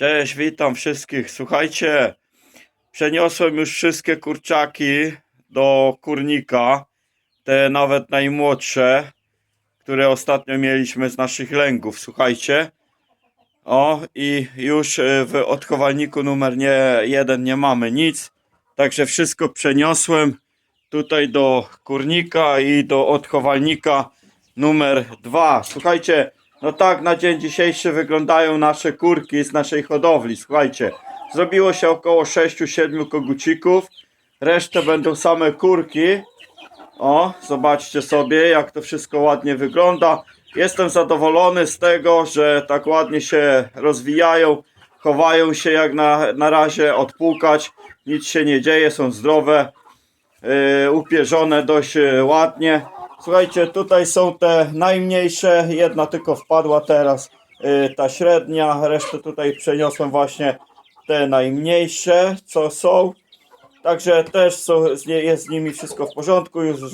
Cześć, witam wszystkich. Słuchajcie, przeniosłem już wszystkie kurczaki do kurnika, te nawet najmłodsze, które ostatnio mieliśmy z naszych lęgów. Słuchajcie, o i już y, w odchowalniku numer nie, jeden nie mamy nic, także wszystko przeniosłem tutaj do kurnika i do odchowalnika numer dwa. Słuchajcie, no tak na dzień dzisiejszy wyglądają nasze kurki z naszej hodowli. Słuchajcie, zrobiło się około 6-7 kogucików. Resztę będą same kurki. O, zobaczcie sobie, jak to wszystko ładnie wygląda. Jestem zadowolony z tego, że tak ładnie się rozwijają, chowają się jak na, na razie odpłukać. Nic się nie dzieje, są zdrowe, yy, upierzone dość yy, ładnie. Słuchajcie, tutaj są te najmniejsze, jedna tylko wpadła teraz, yy, ta średnia, resztę tutaj przeniosłem właśnie te najmniejsze, co są. Także też są, jest z nimi wszystko w porządku, już